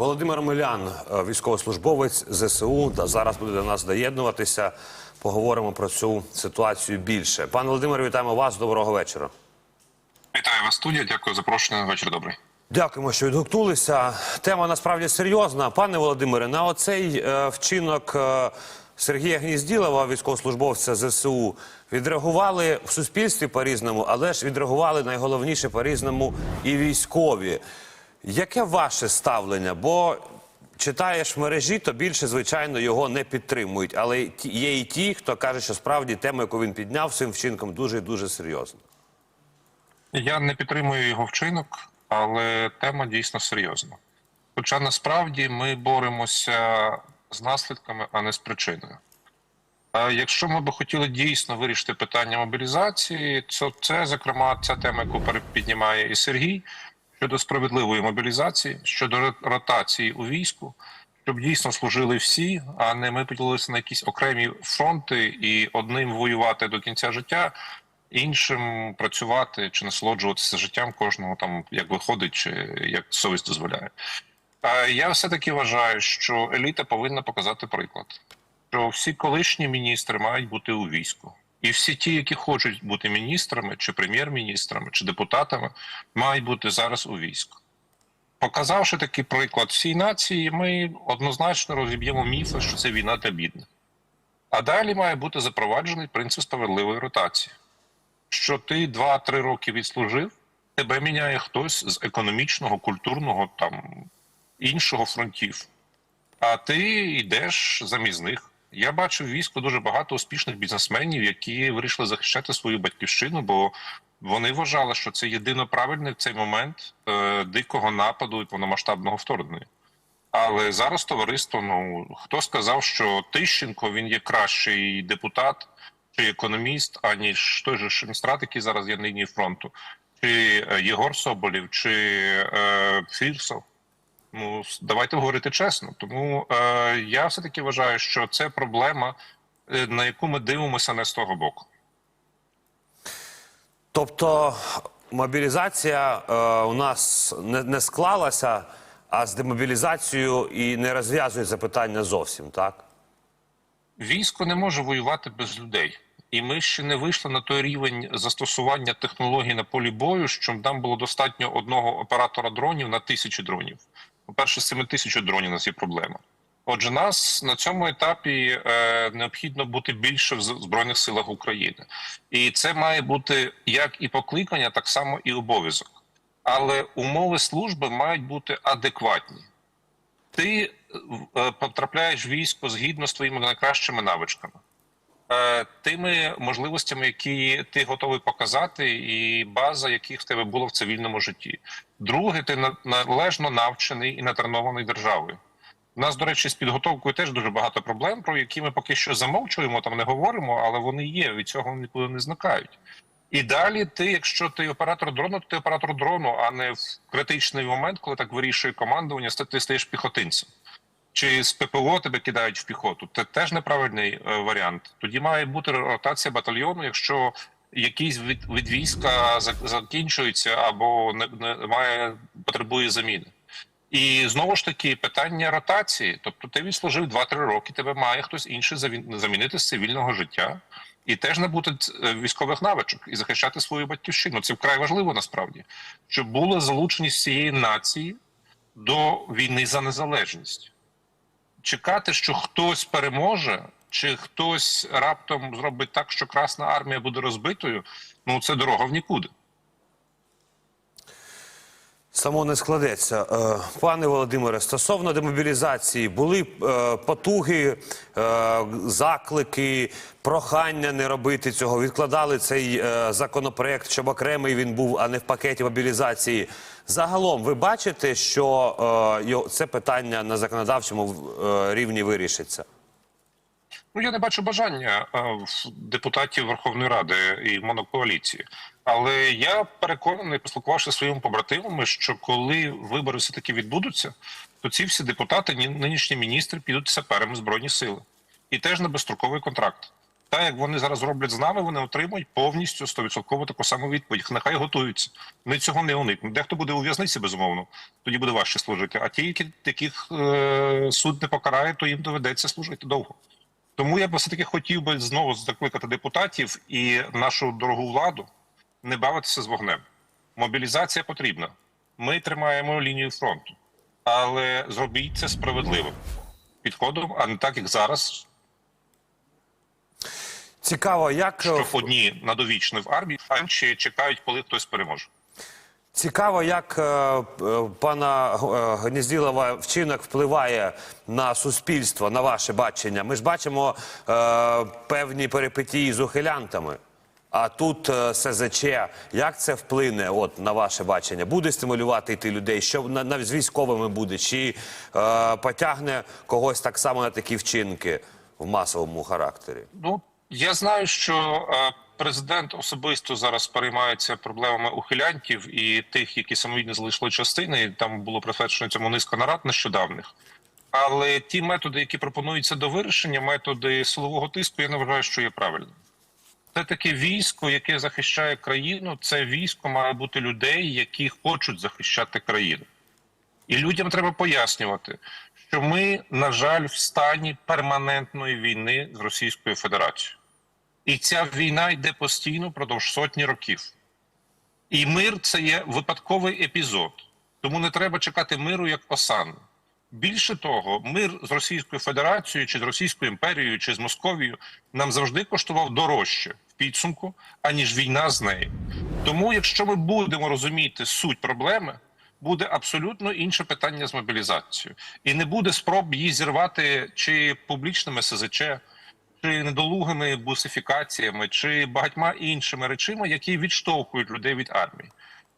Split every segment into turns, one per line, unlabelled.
Володимир Милян, е, військовослужбовець ЗСУ, зараз буде до нас доєднуватися. Поговоримо про цю ситуацію більше. Пане Володимире, вітаємо вас. Доброго вечора.
Вітаю вас, студія. Дякую за запрошення. Вечір добрий.
Дякуємо, що відгукнулися. Тема насправді серйозна. Пане Володимире, на оцей е, вчинок е, Сергія Гнізділова, військовослужбовця ЗСУ, відреагували в суспільстві по-різному, але ж відреагували найголовніше по-різному і військові. Яке ваше ставлення? Бо читаєш мережі, то більше, звичайно, його не підтримують. Але є і ті, хто каже, що справді тема, яку він підняв своїм вчинком, дуже і дуже серйозна.
Я не підтримую його вчинок, але тема дійсно серйозна. Хоча насправді ми боремося з наслідками, а не з причиною. А якщо ми би хотіли дійсно вирішити питання мобілізації, то це, зокрема, ця тема, яку піднімає і Сергій, щодо справедливої мобілізації, щодо ро- ротації у війську, щоб дійсно служили всі, а не ми поділилися на якісь окремі фронти і одним воювати до кінця життя, іншим працювати чи насолоджуватися життям кожного там як виходить, чи як совість дозволяє. Я все таки вважаю, що еліта повинна показати приклад, що всі колишні міністри мають бути у війську. І всі ті, які хочуть бути міністрами, чи прем'єр-міністрами, чи депутатами, мають бути зараз у війську. Показавши такий приклад всій нації, ми однозначно розіб'ємо міфи, що це війна для бідних. А далі має бути запроваджений принцип справедливої ротації. Що ти 2-3 роки відслужив, тебе міняє хтось з економічного, культурного там іншого фронтів. А ти йдеш замість них. Я бачив в війську дуже багато успішних бізнесменів, які вирішили захищати свою батьківщину, бо вони вважали, що це єдино правильний в цей момент е, дикого нападу і повномасштабного вторгнення. Але зараз товариство, ну хто сказав, що Тищенко він є кращий депутат чи економіст, аніж той же Шенстрат, який зараз є на лінії фронту, чи е, Єгор Соболєв, чи е, Фірсов. Ну давайте говорити чесно. Тому е, я все таки вважаю, що це проблема, е, на яку ми дивимося не з того боку.
Тобто мобілізація е, у нас не, не склалася, а з демобілізацією і не розв'язується питання зовсім, так?
Військо не може воювати без людей, і ми ще не вийшли на той рівень застосування технологій на полі бою, щоб нам було достатньо одного оператора дронів на тисячу дронів. По-перше, з цими тисячу дронів у нас є проблема. Отже, нас на цьому етапі е, необхідно бути більше в збройних силах України, і це має бути як і покликання, так само і обов'язок. Але умови служби мають бути адекватні ти е, потрапляєш в військо згідно з твоїми найкращими навичками, е, тими можливостями, які ти готовий показати, і база, яких в тебе було в цивільному житті. Друге, ти належно навчений і натренований державою. У нас, до речі, з підготовкою теж дуже багато проблем, про які ми поки що замовчуємо, там не говоримо, але вони є. Від цього нікуди не зникають. І далі ти, якщо ти оператор дрону, то ти оператор дрону, а не в критичний момент, коли так вирішує командування, ти стаєш піхотинцем. Чи з ППО тебе кидають в піхоту? Це теж неправильний е, варіант. Тоді має бути ротація батальйону, якщо якийсь від, від війська закінчується або не, не має потребує заміни. І знову ж таки питання ротації. Тобто ти відслужив 2-3 роки, тебе має хтось інший замінити з цивільного життя і теж набути е, військових навичок і захищати свою батьківщину. Це вкрай важливо насправді, щоб була залученість всієї нації до війни за незалежність. Чекати, що хтось переможе, чи хтось раптом зробить так, що Красна армія буде розбитою. Ну це дорога в нікуди.
Само не складеться. Е, Пане Володимире, стосовно демобілізації, були е, потуги, е, заклики, прохання не робити цього. Відкладали цей законопроект, щоб окремий він був, а не в пакеті мобілізації. Загалом, ви бачите, що це питання на законодавчому рівні вирішиться?
Ну, я не бачу бажання е, в депутатів Верховної Ради і монокоаліції. Але я переконаний, поспілкувавшися зі своїми побратимами, що коли вибори все таки відбудуться, то ці всі депутати, ні- нинішні міністри, підуть саперами збройні сили і теж на безстроковий контракт. Так як вони зараз роблять з нами, вони отримують повністю 100% таку саму відповідь. Нехай готуються. Ми цього не уникнемо. Дехто буде у в'язниці, безумовно, тоді буде важче служити. А ті, яких е, суд не покарає, то їм доведеться служити довго. Тому я б все-таки хотів би знову закликати депутатів і нашу дорогу владу не бавитися з вогнем. Мобілізація потрібна. Ми тримаємо лінію фронту, але зробіть це справедливим підходом, а не так, як зараз,
Цікаво, як
що одні надовічні в армії, а інші чекають, коли хтось переможе.
Цікаво, як е, е, пана е, Гнізділова вчинок впливає на суспільство, на ваше бачення. Ми ж бачимо е, певні перипетії з ухилянтами. А тут е, СЗЧ, як це вплине от, на ваше бачення? Буде стимулювати йти людей? Що на, на, з військовими буде? Чи е, потягне когось так само на такі вчинки в масовому характері?
Ну я знаю, що е, президент особисто зараз переймається проблемами ухилянтів і тих, які самовільно залишили частини. І Там було присвячено цьому низка нарад нещодавних. Але ті методи, які пропонуються до вирішення, методи силового тиску, я не вважаю, що є правильним. Це таке військо, яке захищає країну. Це військо має бути людей, які хочуть захищати країну. І людям треба пояснювати, що ми, на жаль, в стані перманентної війни з Російською Федерацією. І ця війна йде постійно впродовж сотні років. І мир це є випадковий епізод. Тому не треба чекати миру як осанну. Більше того, мир з Російською Федерацією, чи з Російською імперією, чи з Московією нам завжди коштував дорожче в підсумку, аніж війна з нею. Тому, якщо ми будемо розуміти суть проблеми, буде абсолютно інше питання з мобілізацією, і не буде спроб її зірвати чи публічними СЗЧ, чи недолугими бусифікаціями, чи багатьма іншими речами, які відштовхують людей від армії.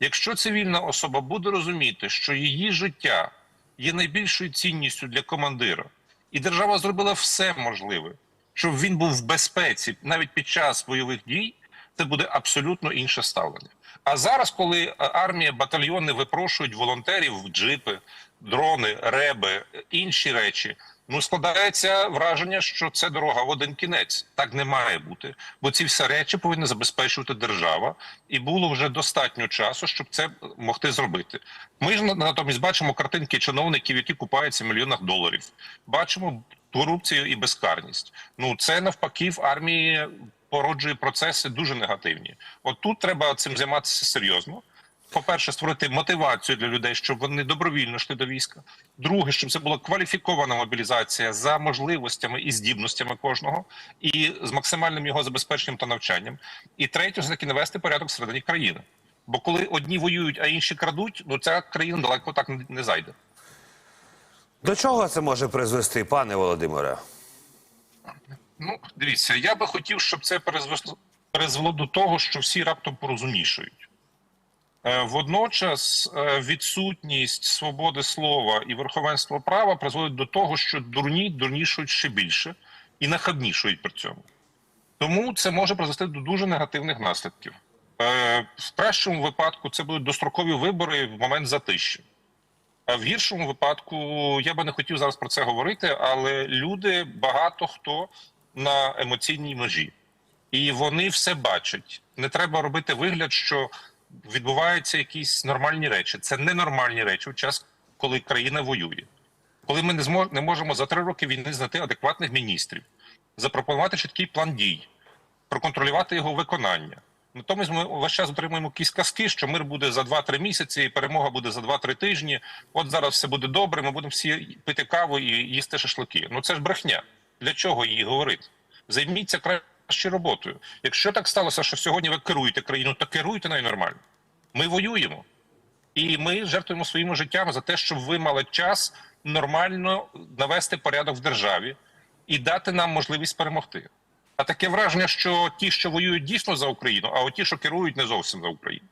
Якщо цивільна особа буде розуміти, що її життя є найбільшою цінністю для командира, і держава зробила все можливе, щоб він був в безпеці навіть під час бойових дій, це буде абсолютно інше ставлення. А зараз, коли е, армія, батальйони випрошують волонтерів в джипи, дрони, реби, інші речі. Ну, складається враження, що це дорога в один кінець. Так не має бути, бо ці всі речі повинна забезпечувати держава, і було вже достатньо часу, щоб це могти зробити. Ми ж натомість бачимо картинки чиновників, які купаються в мільйонах доларів. Бачимо корупцію і безкарність. Ну це навпаки в армії породжує процеси дуже негативні. От тут треба цим займатися серйозно. По-перше, створити мотивацію для людей, щоб вони добровільно йшли до війська. Друге, щоб це була кваліфікована мобілізація за можливостями і здібностями кожного, і з максимальним його забезпеченням та навчанням. І третє, все таки навести порядок всередині країни. Бо коли одні воюють, а інші крадуть, ну ця країна далеко так не- зайде.
До чого це може призвести, пане Володимире?
Ну, дивіться, я би хотів, щоб це призвело, до того, що всі раптом порозумнішують. Е, Водночас е, відсутність свободи слова і верховенства права призводить до того, що дурні дурнішують ще більше і нахабнішують при цьому. Тому це може призвести до дуже негативних наслідків. Е, В кращому випадку це будуть дострокові вибори в момент затища. А в гіршому випадку я би не хотів зараз про це говорити, але люди багато хто на емоційній межі, і вони все бачать. Не треба робити вигляд, що відбуваються якісь нормальні речі. Це ненормальні речі в час, коли країна воює. Коли ми не змож, не можемо за три роки війни знайти адекватних міністрів, запропонувати чіткий план дій, проконтролювати його виконання. Натомість ми весь час отримуємо якісь казки, що мир буде за 2-3 місяці, і перемога буде за 2-3 тижні. От зараз все буде добре. Ми будемо всі пити каву і їсти шашлики. Ну це ж брехня. Для чого її говорити? Займіться краще роботою. Якщо так сталося, що сьогодні ви керуєте країну, то керуйте нею нормально. Ми воюємо. І ми жертвуємо своїми життями за те, щоб ви мали час нормально навести порядок в державі і дати нам можливість перемогти. А таке враження, що ті, що воюють дійсно за Україну, а от ті, що керують, не зовсім за Україну.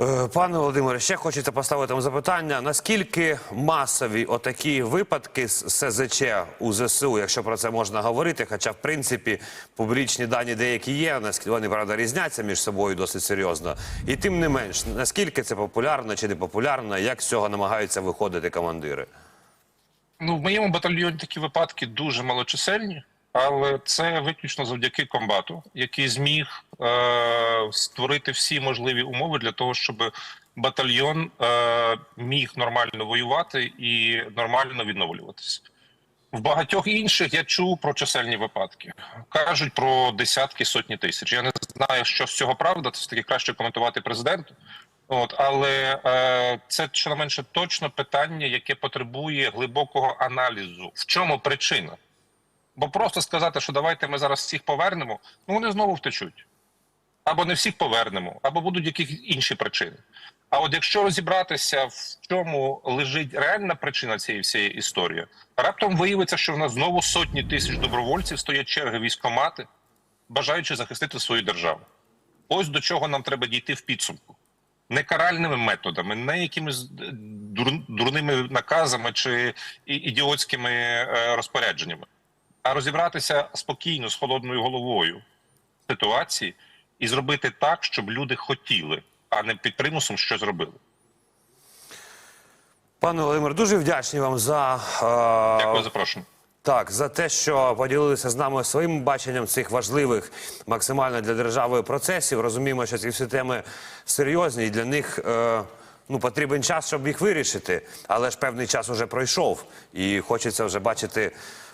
Е, Пане Володимире, ще хочеться поставити вам запитання. Наскільки масові отакі випадки з СЗЧ у ЗСУ, якщо про це можна говорити, хоча в принципі публічні дані деякі є, наскільки вони правда різняться між собою досить серйозно. І тим не менш, наскільки це популярно чи не популярно, як з цього намагаються виходити командири?
Ну, в моєму батальйоні такі випадки дуже малочисельні. Але це виключно завдяки комбату, який зміг е, створити всі можливі умови для того, щоб батальйон е, міг нормально воювати і нормально відновлюватися. В багатьох інших я чув про чисельні випадки. Кажуть про десятки сотні тисяч. Я не знаю, що з цього правда. Це таки краще коментувати президенту. От, але е, це щонайменше точно питання, яке потребує глибокого аналізу. В чому причина? Бо просто сказати, що давайте ми зараз всіх повернемо, ну вони знову втечуть. Або не всіх повернемо, або будуть якісь інші причини. А от якщо розібратися, в чому лежить реальна причина цієї всієї історії, раптом виявиться, що в нас знову сотні тисяч добровольців стоять черги військомати, бажаючи захистити свою державу. Ось до чого нам треба дійти в підсумку. Не каральними методами, не якимись дурними наказами чи ідіотськими е, розпорядженнями, а розібратися спокійно з холодною головою в ситуації і зробити так, щоб люди хотіли, а не під примусом що зробили.
Пане Володимир, дуже вдячні вам за
Дякую
е,
за запрошення.
Так, за те, що поділилися з нами своїм баченням цих важливих максимально для держави процесів. Розуміємо, що ці всі теми серйозні, і для них е, ну, потрібен час, щоб їх вирішити. Але ж певний час уже пройшов, і хочеться вже бачити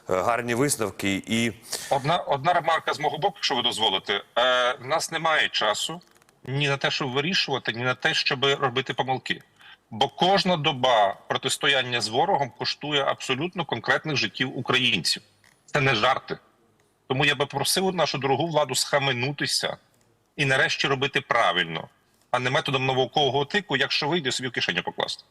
гарні висновки. І
Одна одна ремарка з мого боку, якщо ви дозволите. Е, в нас немає часу ні на те, щоб вирішувати, ні на те, щоб робити помилки. Бо кожна доба протистояння з ворогом коштує абсолютно конкретних життів українців. Це не жарти. Тому я би просив нашу дорогу владу схаменутися і нарешті робити правильно, а не методом наукового тику, якщо вийде собі в кишеню покласти.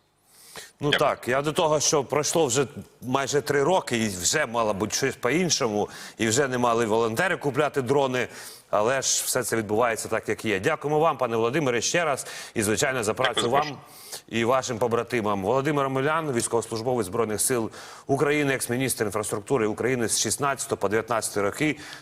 Ну
Дякую.
так, я до того, що пройшло вже майже три роки, і вже мало бути щось по-іншому, і вже не мали волонтери купляти дрони. Але ж все це відбувається так, як є. Дякуємо вам, пане Володимире, ще раз. І звичайно за працю
Дякую,
вам і вашим побратимам. Володимир Омелян, військовослужбовець збройних сил України, екс-міністр інфраструктури України з 16 по 19 роки.